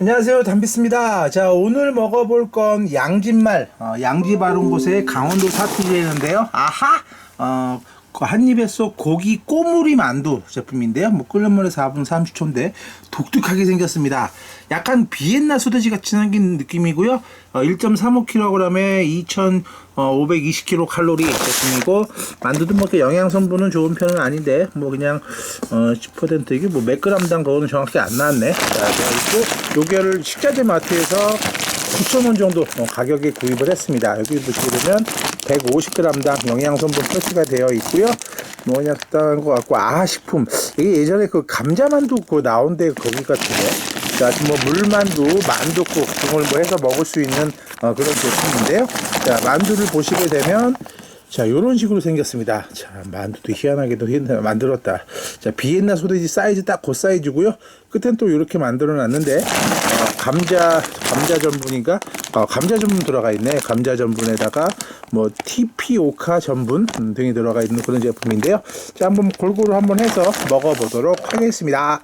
안녕하세요. 담비스입니다. 자 오늘 먹어볼 건 양진말. 어, 양지 바른 곳에 강원도 사투리인데요. 아하! 어, 그 한입에 쏙 고기 꼬물이 만두 제품인데요. 뭐 끓는 물에 4분 30초인데 독특하게 생겼습니다. 약간 비엔나 소세지 같이 생긴 느낌이고요. 어, 1.35kg에 2,520kcal 칼로리 제품이고 만두도 뭐 영양 성분은 좋은 편은 아닌데 뭐 그냥 어, 10% 이게 뭐몇 g당 그거는 정확히 안 나왔네. 자, 그리고 요게를 식자재 마트에서 9,000원 정도 어, 가격에 구입을 했습니다. 여기 보시게 되면 150g당 영양 성분 표시가 되어 있고요. 뭐냐 식당한 것 같고 아 식품 이게 예전에 그 감자만두 그 나온 데 거기 같은데. 자, 뭐 물만두, 만두국 등을 뭐 해서 먹을 수 있는 어, 그런 제품인데요. 자, 만두를 보시게 되면 자, 요런 식으로 생겼습니다. 자, 만두도 희한하게도 희한- 만들었다. 자, 비엔나 소세지 사이즈 딱 그 사이즈고요. 끝엔 또 이렇게 만들어 놨는데 어, 감자 감자 전분인가? 어, 감자 전분 들어가 있네. 감자 전분에다가 뭐 티피오카 전분 음, 등이 들어가 있는 그런 제품인데요. 자, 한번 골고루 한번 해서 먹어보도록 하겠습니다.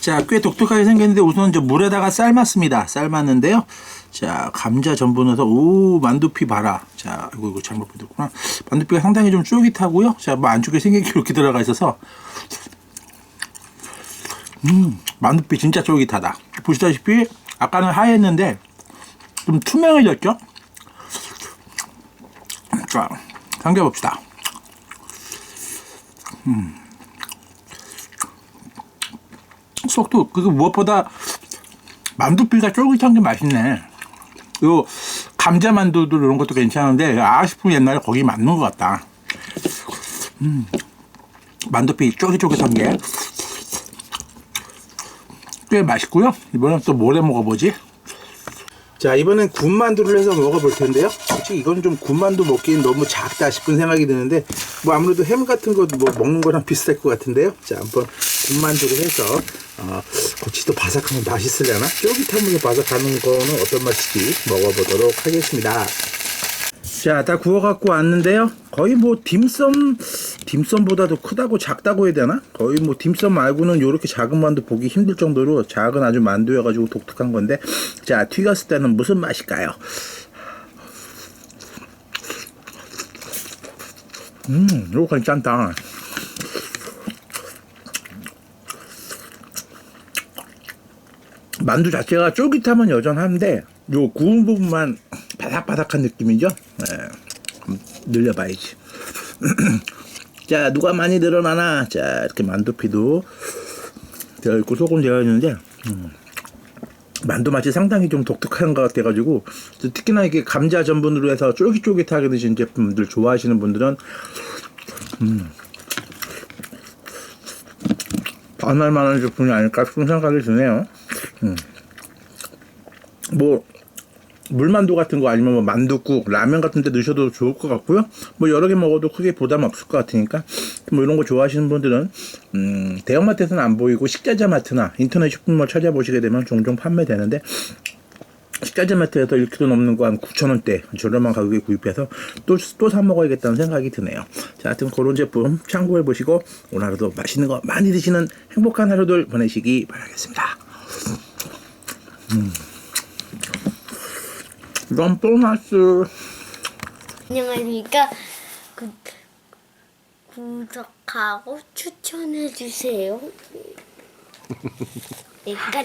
자, 꽤 독특하게 생겼는데 우선 저 물에다가 삶았습니다. 삶았는데요. 자, 감자 전분 넣어서 오 만두피 봐라. 자, 이거 이거 잘못 보셨구나. 만두피가 상당히 좀 쫄깃하고요. 자, 뭐 안쪽에 생긴 게 이렇게 들어가 있어서 음, 만두피 진짜 쫄깃하다. 보시다시피 아까는 하였는데 좀 투명해졌죠? 자, 삼겨 봅시다. 속도 그거 무엇보다 만두피가 쫄깃한 게 맛있네. 요 감자 만두도 이런 것도 괜찮은데 아 싶으면 옛날에 거기 맞는 것 같다. 음, 만두피 쫄깃쫄깃한 게 꽤 맛있고요. 이번엔 또 뭐래 먹어보지? 자 이번엔 군만두를 해서 먹어볼 텐데요. 솔직히 이건 좀 군만두 먹기엔 너무 작다 싶은 생각이 드는데 뭐 아무래도 햄 같은 거 뭐 먹는 거랑 비슷할 것 같은데요. 자 한번 군만두를 해서 어, 고치도 바삭하면 맛있으려나? 쫄깃하면서 바삭하는 거는 어떤 맛일지 먹어보도록 하겠습니다. 자, 다 구워갖고 왔는데요. 거의 뭐 딤섬, 딤섬보다도 크다고 작다고 해야 되나? 거의 뭐 딤섬 말고는 이렇게 작은 만두 보기 힘들 정도로 작은 아주 만두여가지고 독특한 건데, 자, 튀겼을 때는 무슨 맛일까요? 음, 이거 괜찮다. 만두 자체가 쫄깃하면 여전한데 요 구운 부분만 바삭바삭한 느낌이죠. 예. 음, 늘려봐야지. 자 누가 많이 늘어나나 자 이렇게 만두피도 되어 있고 소금 되어 있는데 음, 만두 맛이 상당히 좀 독특한 것 같아가지고 특히나 이게 감자 전분으로 해서 쫄깃쫄깃하게 드신 제품들 좋아하시는 분들은 음, 반할 만한 제품이 아닐까 싶은 생각이 드네요. 뭐 물만두 같은 거 아니면 뭐 만두국, 라면 같은 데 넣으셔도 좋을 것 같고요. 뭐 여러 개 먹어도 크게 부담 없을 것 같으니까 뭐 이런 거 좋아하시는 분들은 음, 대형마트에서는 안 보이고 식자재 마트나 인터넷 쇼핑몰 찾아보시게 되면 종종 판매되는데 식자재 마트에서 1kg 넘는 거 한 9,000원대 저렴한 가격에 구입해서 또 또 사 먹어야겠다는 생각이 드네요. 자, 하여튼 그런 제품 참고해 보시고 오늘 하루도 맛있는 거 많이 드시는 행복한 하루들 보내시기 바라겠습니다. 이 건 보너스. 안녕하십니까. 구, 구독하고 추천해주세요. 내가